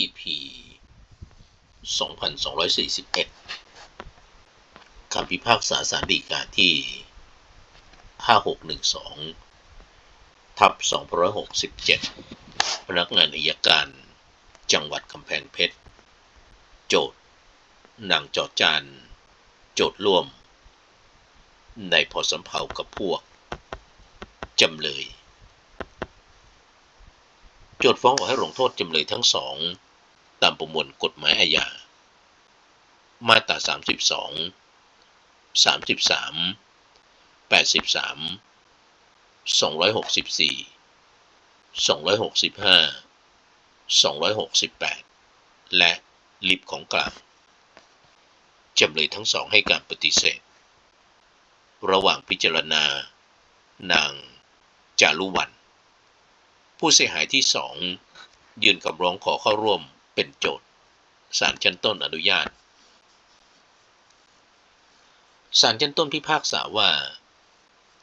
EP 2241 คำพิพากษาสารดีกาที่ 5612 ทับ267 พนักงานอัยการ จังหวัดกำแพงเพชร โจทย์นางจอจาน โจทย์ร่วม ในพอสำเภากับพวก จำเลย โจทย์ฟ้องขอให้ลงโทษจำเลยทั้งสอง ตามประมวลกฎหมายอาญา มาตรา 32 33 83 264 265 268 และลิบของกลางจำเลยทั้งสองให้การปฏิเสธ ระหว่างพิจารณา นางจารุวรรณผู้เสียหายที่สองยื่นคำร้องขอเข้าร่วม เป็นโจทย์ศาลชั้นต้นอนุญาตศาลชั้นต้นพิพากษาว่า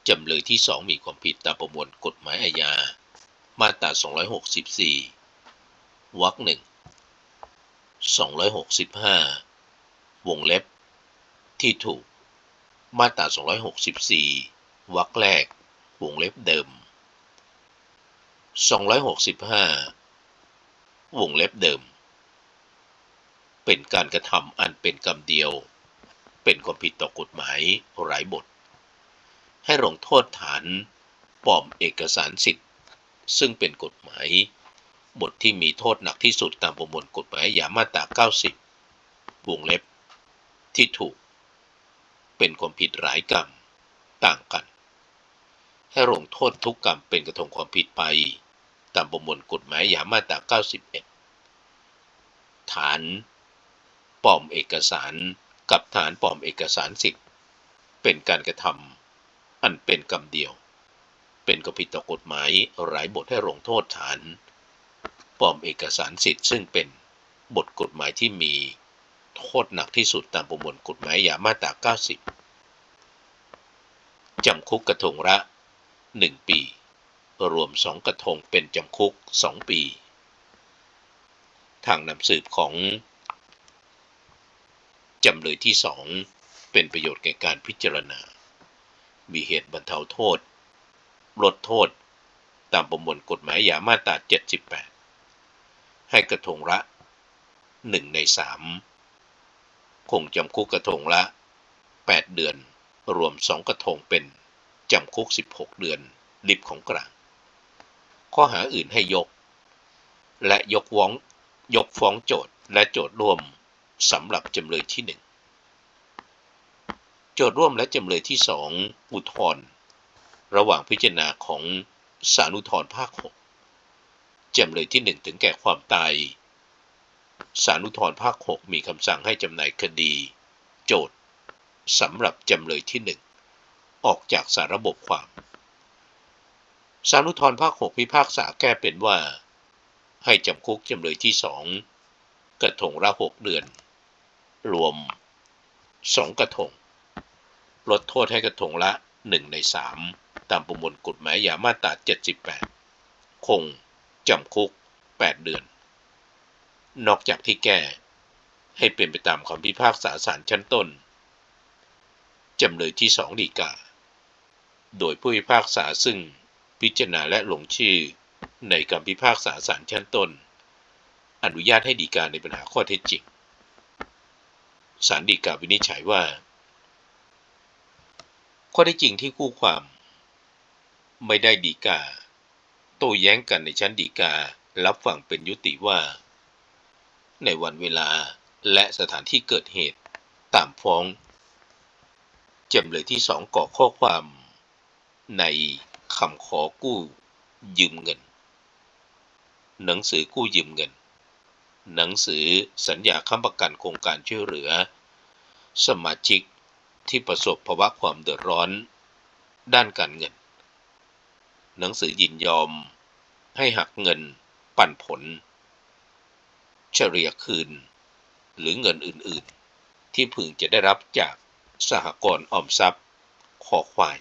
จำเลยที่สองมีความผิดตามประมวลกฎหมายอาญา มาตรา 264 วรรคหนึ่ง 265 วงเล็บ ที่ถูก มาตรา 264 วรรคแรก วงเล็บเดิม 265 วงเล็บเดิม เป็นการกระทำอันเป็นกรรมเดียว เป็นความผิดต่อกฎหมายหลายบท ให้ลงโทษฐานปลอมเอกสารสิทธิ์ ซึ่งเป็นกฎหมาย บทที่มีโทษหนักที่สุดตามประมวลกฎหมายอาญามาตรา 90 วงเล็บ ที่ถูก เป็นความผิดหลายกรรมต่างกัน ให้ลงโทษทุกกรรมเป็นกระทงความผิดไป ตามประมวลกฎหมายอาญามาตรา 91 ฐาน ปลอมเอกสารกับฐานปลอมเอกสารสิทธิ์ เป็นการกระทำอันเป็นกรรมเดียว เป็นความผิดต่อกฎหมายหลายบทให้ลงโทษฐานปลอมเอกสารสิทธิ์ซึ่งเป็นบทกฎหมายที่มีโทษหนักที่สุดตามประมวลกฎหมายอาญามาตรา 90 จำคุกกระทงละ 1 ปี รวม 2 กระทงเป็นจำคุก 2 ปี ทางนำสืบของ จำเลยที่2เป็นประโยชน์แก่การพิจารณา มีเหตุบรรเทาโทษ ลดโทษ ตามประมวลกฎหมายอาญามาตรา 78 ให้กระทงละ1ใน3คงจำคุกกระทงละ 8 เดือน รวม2กระทงเป็นจำคุก 16 เดือนลิบของกลาง ข้อหาอื่นให้ยก และยกฟ้องยกฟ้องโจทย์และโจทย์ร่วม สำหรับจำเลยที่1โจทย์ร่วมและจำเลยที่2อุทธรณ์ระหว่างพิจารณาของศาลอุทธรภาค6จำเลยที่1ถึงแก่ความตายศาลอุทธรภาค6มีคำสั่งให้จำหน่ายคดี โจทย์สำหรับจำเลยที่1ออกจากสารระบบความศาลอุทธรภาค6พิพากษาแก้เป็นว่า ให้จำคุกจำเลยที่2กระทงละ6เดือน รวม 2 กระทง ลดโทษให้กระทงละ 1 ใน 3 ตามประมวลกฎหมายอาญามาตรา 78 คงจำคุก 8 เดือน นอกจากที่แก้ให้เป็นไปตามคำพิพากษาศาลชั้นต้น จำเลยที่2ดีกา โดยผู้พิพากษาซึ่งพิจารณาและลงชื่อในคำพิพากษาศาลชั้นต้น อนุญาตให้ดีกาในปัญหาข้อเท็จจริง ศาลดีกาวินิจฉัยว่า ข้อเท็จริงที่คู่ความ ไม่ได้ดีกา โต้แย้งกันในชั้นดีการับฟังเป็นยุติว่า ในวันเวลาและสถานที่เกิดเหตุตามฟ้องจำเลยที่สองก่อข้อความ ในคำขอกู้ยืมเงิน หนังสือกู้ยืมเงิน หนังสือสัญญาค้ำประกันโครงการช่วยเหลือ สมาชิกที่ประสบภาวะความเดือดร้อน ด้านการเงิน หนังสือยินยอม ให้หักเงิน ปันผล เฉลี่ยคืน หรือเงินอื่นๆ ที่พึงจะได้รับจากสหกรณ์ออมทรัพย์ ขอควาย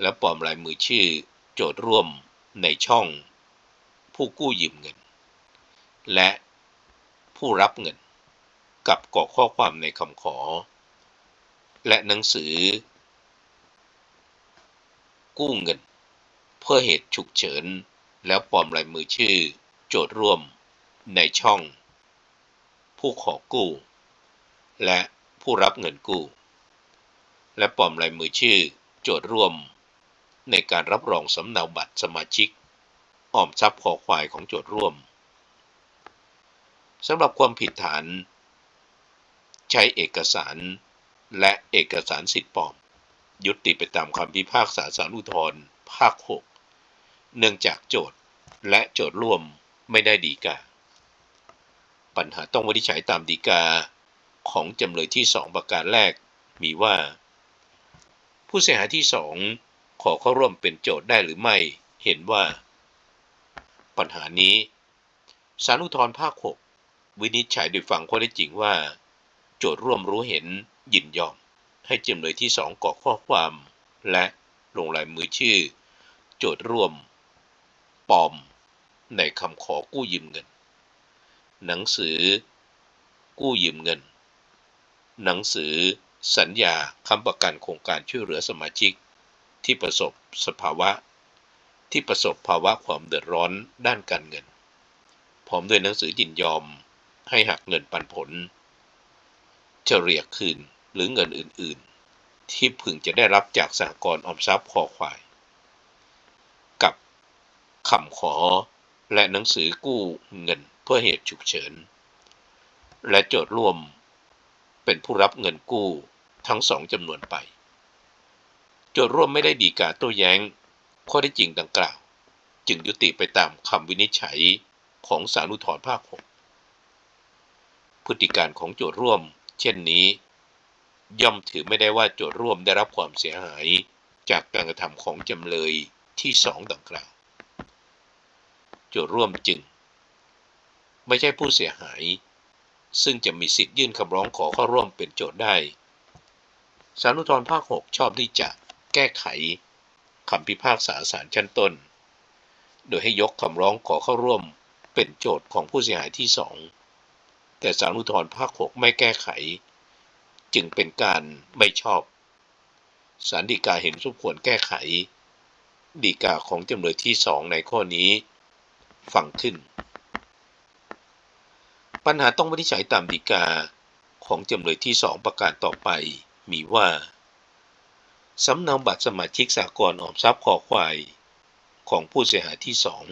และปลอมลายมือชื่อโจทย์ร่วมในช่อง ผู้กู้ยืมเงิน และผู้รับเงินกับกรอกข้อความในคำขอ และหนังสือ กู้เงิน เพื่อเหตุฉุกเฉิน แล้วปลอมลายมือชื่อ โจทย์ร่วมในช่อง ผู้ขอกู้ และผู้รับเงินกู้ และปลอมลายมือชื่อ โจทย์ร่วม ในการรับรองสำเนาบัตรสมาชิก ออมทรัพย์ขอควายของโจทย์ร่วม สำหรับความผิดฐาน ใช้เอกสารและเอกสารสิทธิ์ปลอม ยุติไปตามคำพิพากษาสารอุทธรภาค 6 เนื่องจากโจทย์และโจทย์ร่วมไม่ได้ดีกา ปัญหาต้องวินิจฉัยตามดีกาของจำเลยที่2ประการแรกมีว่า ผู้เสียหายที่2ขอเข้าร่วมเป็นโจทย์ได้หรือไม่เห็นว่า ปัญหานี้สารุทธรภาค 6 วินิจฉัยโดยฟังข้อเท็จจริงว่า โจทย์ร่วมรู้เห็นยินยอม ให้จำเลยที่สองกรอกข้อความ และลงลายมือชื่อ โจทย์ร่วมปลอม ในคำขอกู้ยืมเงิน หนังสือ กู้ยืมเงิน หนังสือ สัญญาคำประกันโครงการช่วยเหลือสมาชิก ที่ประสบสภาวะ ที่ประสบภาวะความเดือดร้อนด้านการเงิน พร้อมด้วยหนังสือยินยอม ให้หักเงินปันผล เฉลี่ยคืนหรือเงินอื่น ๆ ที่พึงจะได้รับจากสหกรณ์ออมทรัพย์คอควาย กับคำขอและหนังสือกู้เงินเพื่อเหตุฉุกเฉิน และโจทย์ร่วมเป็นผู้รับเงินกู้ทั้งสองจำนวนไป โจทย์ร่วมไม่ได้ดีกาโต้แย้งข้อได้จริงดังกล่าว จึงยุติไปตามคำวินิจฉัยของสารุทธรภาค6 พฤติการของโจทย์ร่วม เช่นนี้ ย่อมถือไม่ได้ว่าโจทย์ร่วมได้รับความเสียหายจากการกระทำของจำเลยที่สองดังกล่าว โจทย์ร่วมจึง ไม่ใช่ผู้เสียหาย ซึ่งจะมีสิทธิ์ยื่นคำร้องขอเข้าร่วมเป็นโจทย์ได้สารุทธรภาค 6 ชอบที่จะแก้ไขคำพิพากษาศาลชั้นต้น โดยให้ยกคำร้องขอเข้าร่วมเป็นโจทย์ของผู้เสียหายที่สอง แต่สารอุทธรภาค6ไม่แก้ไข จึงเป็นการไม่ชอบสารดีกาเห็นสมควรแก้ไข ดีกาของจำเลยที่สองในข้อนี้ฟังขึ้น ปัญหาต้องวินิจฉัยตามดีกาของจำเลยที่สองประการต่อไปมีว่าสำเนาบัตรสมาชิกสากลออมทรัพย์ขอควายของผู้เสียหายที่สอง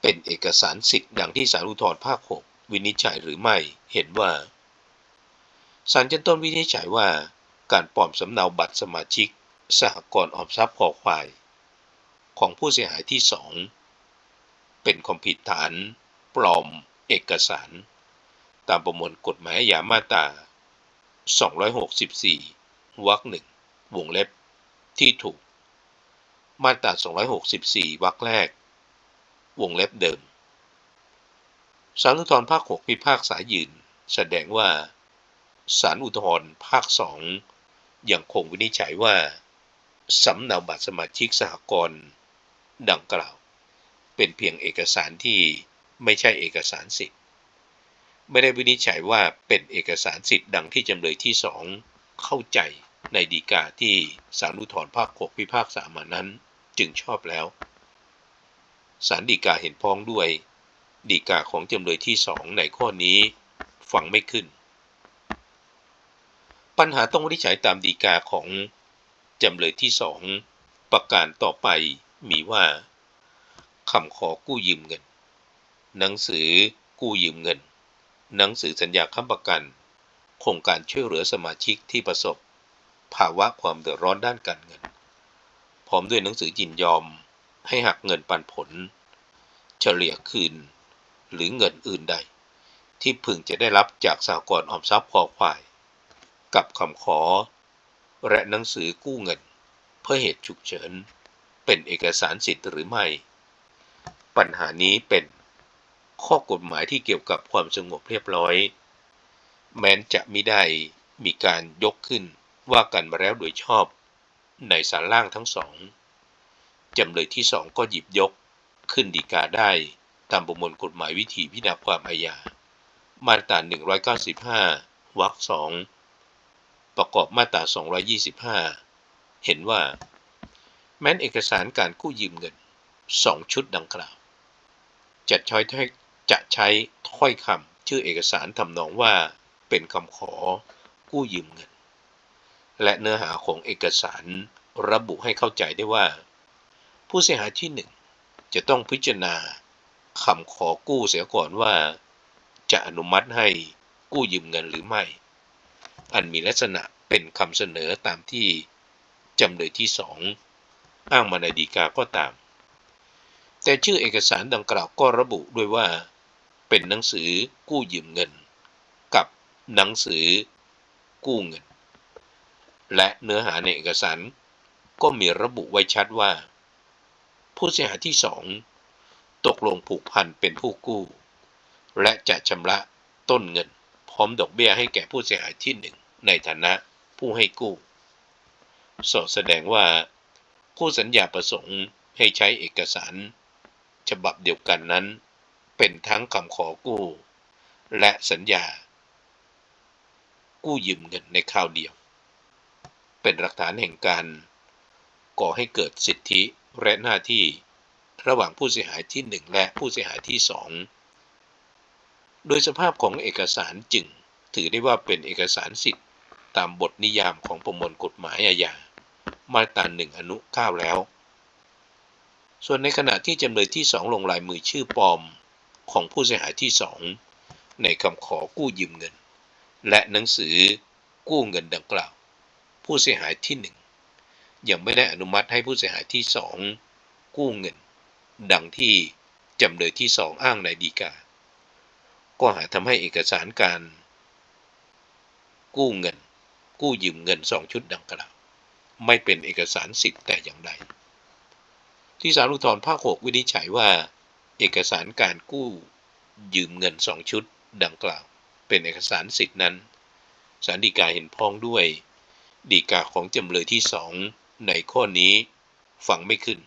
เป็นเอกสารสิทธิ์ดังที่สารุทธรภาค6 วินิจฉัยหรือไม่เห็นว่าศาลชั้นต้นวินิจฉัยว่า การปลอมสำเนาบัตรสมาชิก สหกรณ์ออมทรัพย์ขอควาย ของผู้เสียหายที่สองเป็นความผิดฐาน ปลอม เอกสาร ตามประมวลกฎหมายอาญามาตรา264 วรรคหนึ่งวงเล็บ ที่ถูก มาตรา264 วรรคแรก วงเล็บเดิม สารอุทธรภาค6พิพากษายืน แสดงว่าสารอุทธรภาค2ยังคงวินิจฉัยว่าสำเนาบัตรสมาชิกสหกรณ์ดังกล่าว เป็นเพียงเอกสารที่ไม่ใช่เอกสารสิทธิ์ ไม่ได้วินิจฉัยว่าเป็นเอกสารสิทธิ์ดังที่จำเลยที่สองเข้าใจในดีกาที่สารอุทธรภาค6พิพากษามานั้นจึงชอบแล้วสารดีกาเห็นพ้องด้วย ดีกาของจำเลยที่สองในข้อนี้ฟังไม่ขึ้น ปัญหาต้องวินิจฉัยตามดีกาของจำเลยที่สองประการต่อไปมีว่าคำขอกู้ยืมเงิน หนังสือกู้ยืมเงิน หนังสือสัญญาค้ำประกัน โครงการช่วยเหลือสมาชิกที่ประสบ ภาวะความเดือดร้อนด้านการเงิน พร้อมด้วยหนังสือยินยอมให้หักเงินปันผล เฉลี่ยคืน หรือเงินอื่นใด ที่พึงจะได้รับจากสหกรณ์ออมทรัพย์คอควาย กับคำขอ และหนังสือกู้เงิน เพื่อเหตุฉุกเฉิน เป็นเอกสารสิทธิ์หรือไม่ ปัญหานี้เป็นข้อกฎหมายที่เกี่ยวกับความสงบเรียบร้อย แม้นจะไม่ได้มีการยกขึ้นว่ากันมาแล้วโดยชอบในสารล่างทั้งสองจำเลยที่สองก็หยิบยกขึ้นดีกาได้ ตามประมวลกฎหมายวิธีพิจารณาความอาญา มาตรา 195 วรรคสอง ประกอบมาตรา 225 เห็นว่า แม้นเอกสารการกู้ยืมเงิน2ชุดดังกล่าว จะใช้จะใช้ถ้อยคำชื่อเอกสารทำนองว่าเป็นคำขอกู้ยืมเงิน และเนื้อหาของเอกสารระบุให้เข้าใจได้ว่า ผู้เสียหายที่1จะต้องพิจารณา คำขอกู้เสียก่อนว่าจะอนุมัติให้กู้ยืมเงินหรือไม่ อันมีลักษณะเป็นคำเสนอตามที่จำเลยที่สองอ้างมาในดีกาก็ตาม แต่ชื่อเอกสารดังกล่าวก็ระบุด้วยว่า เป็นหนังสือกู้ยืมเงิน กับหนังสือกู้เงิน และเนื้อหาในเอกสารก็มีระบุไว้ชัดว่า ผู้เสียหายที่สอง ตกลงผูกพันเป็นผู้กู้ และจะชำระต้นเงิน พร้อมดอกเบี้ยให้แก่ผู้เสียหายที่หนึ่งในฐานะผู้ให้กู้สอดแสดงว่าผู้สัญญาประสงค์ให้ใช้เอกสาร ฉบับเดียวกันนั้น เป็นทั้งคำขอกู้ และสัญญา กู้ยืมเงินในคราวเดียว เป็นหลักฐานแห่งการก่อให้เกิดสิทธิและหน้าที่ ระหว่างผู้เสียหายที่ 1 และผู้เสียหายที่ 2 โดยสภาพของเอกสารจึงถือได้ว่าเป็นเอกสารสิทธิ์ตามบทนิยามของประมวลกฎหมายอาญา มาตราหนึ่งอนุ9แล้ว ส่วนในขณะที่จำเลยที่2ลงลายมือชื่อปลอมของผู้เสียหายที่2ในคำขอกู้ยืมเงิน และหนังสือกู้เงินดังกล่าว ผู้เสียหายที่1ยังไม่ได้อนุมัติให้ผู้เสียหายที่2กู้เงิน ดังที่จำเลยที่สองอ้างในดีกา ก็หาทำให้เอกสารการ กู้เงิน กู้ยืมเงินสองชุดดังกล่าว ไม่เป็นเอกสารสิทธิ์แต่อย่างใด ที่สารุทธรภาคหกวินิจฉัยว่า เอกสารการกู้ยืมเงินสองชุดดังกล่าว เป็นเอกสารสิทธินั้นสารดีกาเห็นพ้องด้วย ดีกาของจำเลยที่สองในข้อนี้ฟังไม่ขึ้น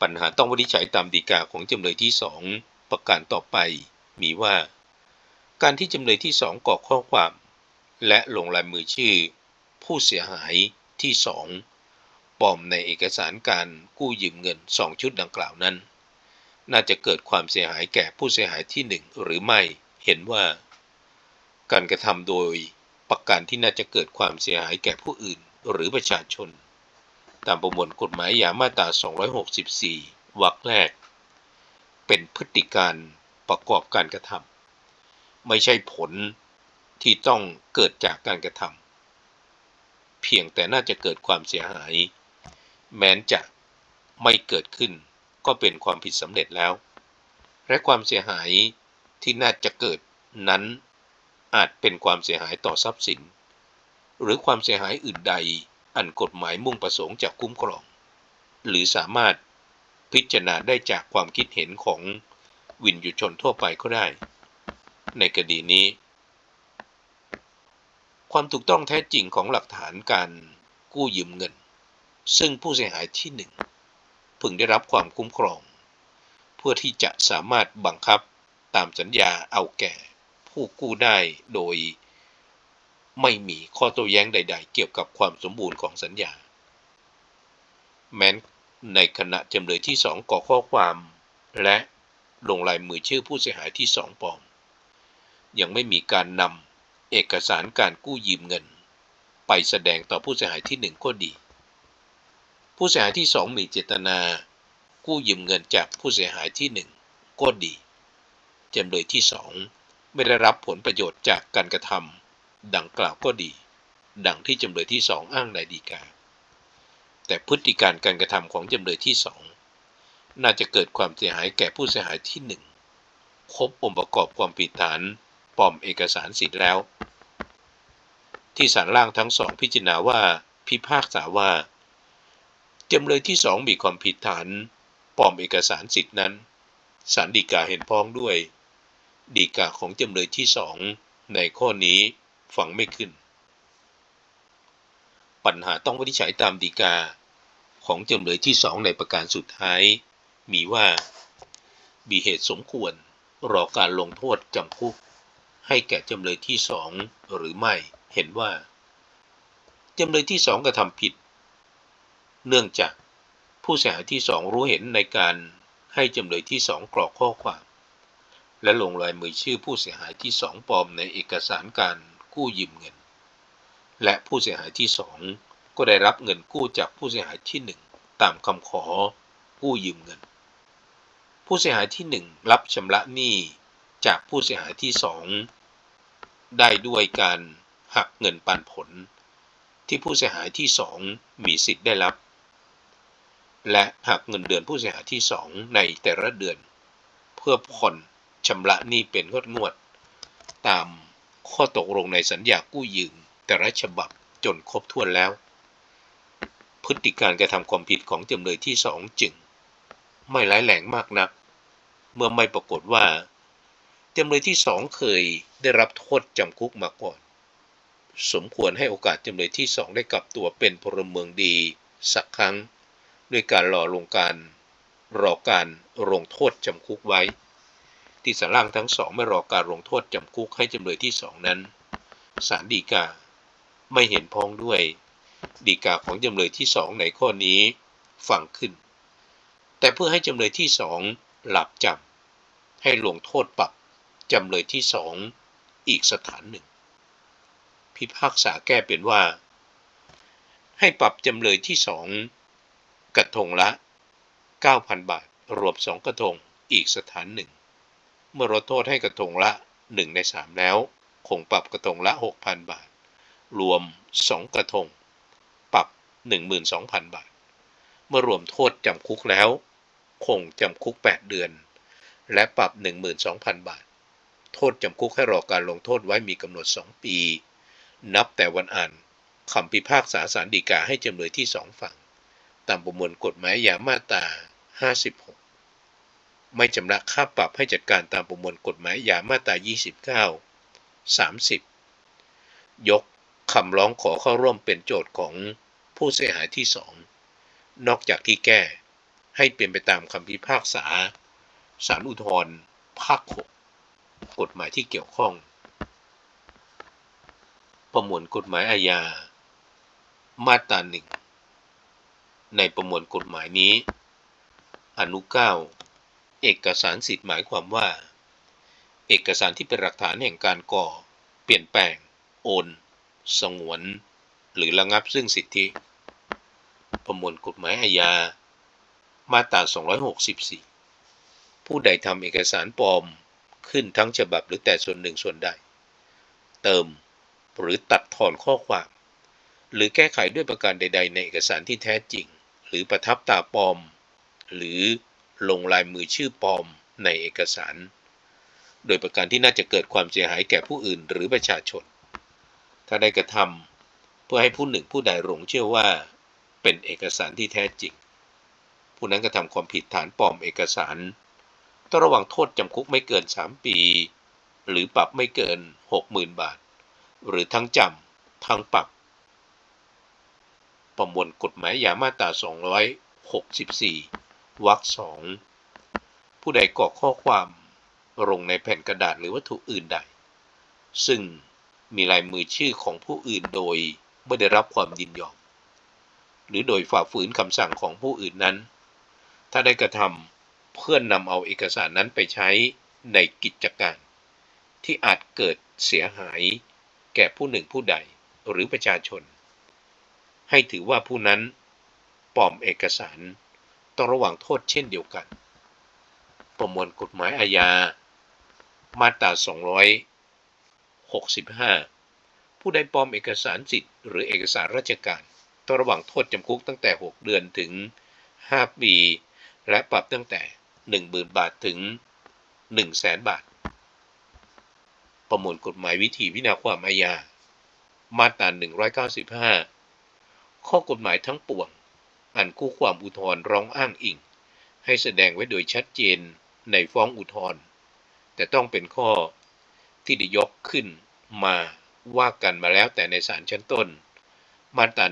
ปัญหาต้องวินิจฉัยตามดีกาของจำเลยที่สองประการต่อไป มีว่า การที่จำเลยที่สองกรอกข้อความ และลงลายมือชื่อ ผู้เสียหายที่สองปลอมในเอกสารการกู้ยืมเงินสองชุดดังกล่าวนั้น น่าจะเกิดความเสียหายแก่ผู้เสียหายที่หนึ่งหรือไม่เห็นว่า การกระทำโดยประการที่น่าจะเกิดความเสียหายแก่ผู้อื่นหรือประชาชน ตามประมวลกฎหมายยามาตรา 264 วรรคแรก เป็นพฤติการประกอบการกระทำไม่ใช่ผลที่ต้องเกิดจากการกระทำเพียงแต่น่าจะเกิดความเสียหาย แม้นจะไม่เกิดขึ้นก็เป็นความผิดสำเร็จแล้ว และความเสียหายที่น่าจะเกิดนั้นอาจเป็นความเสียหายต่อทรัพย์สิน หรือความเสียหายอื่นใด อันกฎหมายมุ่งประสงค์จะคุ้มครอง หรือสามารถพิจารณาได้จากความคิดเห็นของวินยูชนทั่วไปก็ได้ ในคดีนี้ ความถูกต้องแท้จริงของหลักฐานการกู้ยืมเงิน ซึ่งผู้เสียหายที่หนึ่งพึงได้รับความคุ้มครอง เพื่อที่จะสามารถบังคับตามสัญญาเอาแก่ผู้กู้ได้โดย ไม่มีข้อโต้แย้งใด ๆ เกี่ยวกับความสมบูรณ์ของสัญญา แม้นในขณะจำเลยที่สองก่อข้อความ และลงลายมือชื่อผู้เสียหายที่สองปลอม ยังไม่มีการนำเอกสารการกู้ยืมเงิน ไปแสดงต่อผู้เสียหายที่หนึ่งก็ดี ผู้เสียหายที่สองมีเจตนา กู้ยืมเงินจากผู้เสียหายที่หนึ่งก็ดีจำเลยที่สองไม่ได้รับผลประโยชน์จากการกระทำ ดังกล่าวก็ดี ดังที่จำเลยที่สองอ้างในดีกา แต่พฤติการการกระทำของจำเลยที่สองน่าจะเกิดความเสียหายแก่ผู้เสียหายที่หนึ่งครบองค์ประกอบความผิดฐานปลอมเอกสารสิทธิ์แล้ว ที่ศาลล่างทั้งสองพิจารณาว่าพิพากษาว่าจำเลยที่สองมีความผิดฐานปลอมเอกสารสิทธิ์นั้นศาลฎีกาเห็นพ้องด้วย ฎีกาของจำเลยที่สองในข้อนี้ ฟังไม่ขึ้น ปัญหาต้องวินิจฉัยตามดีกาของจำเลยที่สองในประการสุดท้าย มีว่า มีเหตุสมควรรอการลงโทษจำคุก ให้แก่จำเลยที่สองหรือไม่เห็นว่า จำเลยที่สองกระทำผิด เนื่องจากผู้เสียหายที่สองรู้เห็นในการให้จำเลยที่สองกรอกข้อความ และลงลายมือชื่อผู้เสียหายที่สองปลอมในเอกสารการ กู้ยืมเงิน และผู้เสียหายที่สองก็ได้รับเงินกู้จากผู้เสียหายที่หนึ่งตามคำขอกู้ยืมเงิน ผู้เสียหายที่หนึ่งรับชำระหนี้จากผู้เสียหายที่สองได้ด้วยการหักเงินปันผล ที่ผู้เสียหายที่สองมีสิทธิ์ได้รับ และหักเงินเดือนผู้เสียหายที่สองในแต่ละเดือน เพื่อผ่อนชำระหนี้เป็นงวดงวด ตาม ข้อตกลงในสัญญากู้ยืม แต่ละฉบับจนครบถ้วนแล้ว พฤติการกระทำความผิดของจำเลยที่สองจึง ไม่ร้ายแรงมากนัก เมื่อไม่ปรากฏว่าจำเลยที่สองเคยได้รับโทษจำคุกมาก่อน สมควรให้โอกาสจำเลยที่สองได้กลับตัวเป็นพลเมืองดีสักครั้ง ด้วยการรอลงการรอการลงโทษจำคุกไว้ ที่สาร่างทั้งสองไม่รอการลงโทษจำคุกให้จำเลยที่สองนั้นศาลฎีกาไม่เห็นพ้องด้วยฎีกาของจำเลยที่สองในข้อนี้ฟังขึ้น แต่เพื่อให้จำเลยที่สองหลับจำให้ลงโทษปรับจำเลยที่สองอีกสถานหนึ่ง พิพากษาแก้เป็นว่า ให้ปรับจำเลยที่สองกระทงละ 9,000 บาท รวมสองกระทงอีกสถานหนึ่ง มื่อลดโทษให้กระทงละ 1 ใน 3 แล้ว คงปรับกระทงละ 6,000 บาท รวม 2 กระทง ปรับ 12,000 บาท เมื่อรวมโทษจำคุกแล้ว คงจำคุก 8 เดือน และปรับ 12,000 บาท โทษจำคุกให้รอการลงโทษไว้มีกำหนด 2 ปี นับแต่วันอ่านคำพิพากษาสารดีกาให้จำเลยที่สองฝั่ง ตามประมวลกฎหมายยามาตรา56 ไม่จำระค่าปรับให้จัดการตามประมวลกฎหมายยามาตรา 29 30 ยกคำร้องขอเข้าร่วมเป็นโจทย์ของผู้เสียหายที่สองนอกจากที่แก้ให้เป็นไปตามคำพิพากษาศาลอุทธรภาค 6 กฎหมายที่เกี่ยวข้อง ประมวลกฎหมายอาญา มาตราหนึ่งในประมวลกฎหมายนี้ อนุเก้า เอกสารสิทธิ์หมายความว่า เอกสารที่เป็นหลักฐานแห่งการก่อ เปลี่ยนแปลง โอน สงวน หรือระงับซึ่งสิทธิ ประมวลกฎหมายอาญา มาตรา 264 ผู้ใดทำเอกสารปลอมขึ้นทั้งฉบับหรือแต่ส่วนหนึ่งส่วนใด เติมหรือตัดถอนข้อความ หรือแก้ไขด้วยประการใด ๆ ในเอกสารที่แท้จริง หรือประทับตาปลอม หรือ ลงลายมือชื่อปลอมในเอกสาร โดยประการที่น่าจะเกิดความเสียหายแก่ผู้อื่นหรือประชาชน ถ้าได้กระทำเพื่อให้ผู้หนึ่งผู้ใดหลงเชื่อว่าเป็นเอกสารที่แท้จริง ผู้นั้นกระทำความผิดฐานปลอมเอกสารต้องระวังโทษจำคุกไม่เกิน 3 ปี หรือปรับไม่เกิน 60,000 บาท หรือทั้งจำทั้งปรับ ประมวลกฎหมายยามาตรา264 วรรคสอง ผู้ใดกรอกข้อความลงในแผ่นกระดาษหรือวัตถุอื่นใด ซึ่งมีลายมือชื่อของผู้อื่นโดยไม่ได้รับความยินยอม หรือโดยฝ่าฝืนคำสั่งของผู้อื่นนั้น ถ้าได้กระทำเพื่อนนำเอาเอกสารนั้นไปใช้ในกิจการ ที่อาจเกิดเสียหายแก่ผู้หนึ่งผู้ใดหรือประชาชน ให้ถือว่าผู้นั้นปลอมเอกสาร ต้องระวังโทษเช่นเดียวกัน ประมวลกฎหมายอาญา มาตรา 265 ผู้ใดปลอมเอกสารสิทธิ์หรือเอกสารราชการ ต้องระวังโทษจำคุกตั้งแต่ 6 เดือนถึง 5 ปี และปรับตั้งแต่ 10,000 บาทถึง 100,000 บาท ประมวลกฎหมายวิธีวินาความอาญา มาตรา 195 ข้อกฎหมายทั้งปวง อันคู่ความอุทธรร้องอ้างอิง ให้แสดงไว้โดยชัดเจนในฟ้องอุทธรแต่ต้องเป็นข้อที่ได้ยกขึ้นมาว่ากันมาแล้วแต่ในศาลชั้นต้น มาตรา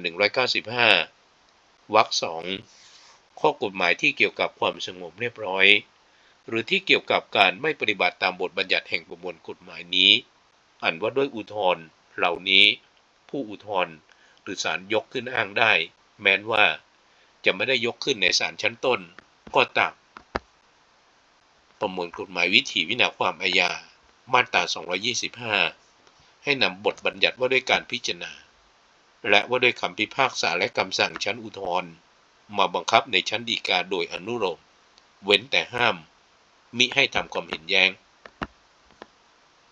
195 วรรคสองข้อกฎหมายที่เกี่ยวกับความสงบเรียบร้อย หรือที่เกี่ยวกับการไม่ปฏิบัติตามบทบัญญัติแห่งประมวลกฎหมายนี้ อันว่าด้วยอุทธรเหล่านี้ ผู้อุทธรหรือศาลยกขึ้นอ้างได้ แม้นว่า จะไม่ได้ยกขึ้นในศาลชั้นต้น ก็ตาม ประมวลกฎหมายวิถีวินาความอาญา มาตรา 225 ให้นำบทบัญญัติว่าด้วยการพิจารณา และว่าด้วยคำพิพากษาและคำสั่งชั้นอุทธรณ์มาบังคับในชั้นฎีกาโดยอนุโลมเว้นแต่ห้าม มิให้ทำความเห็นแย้ง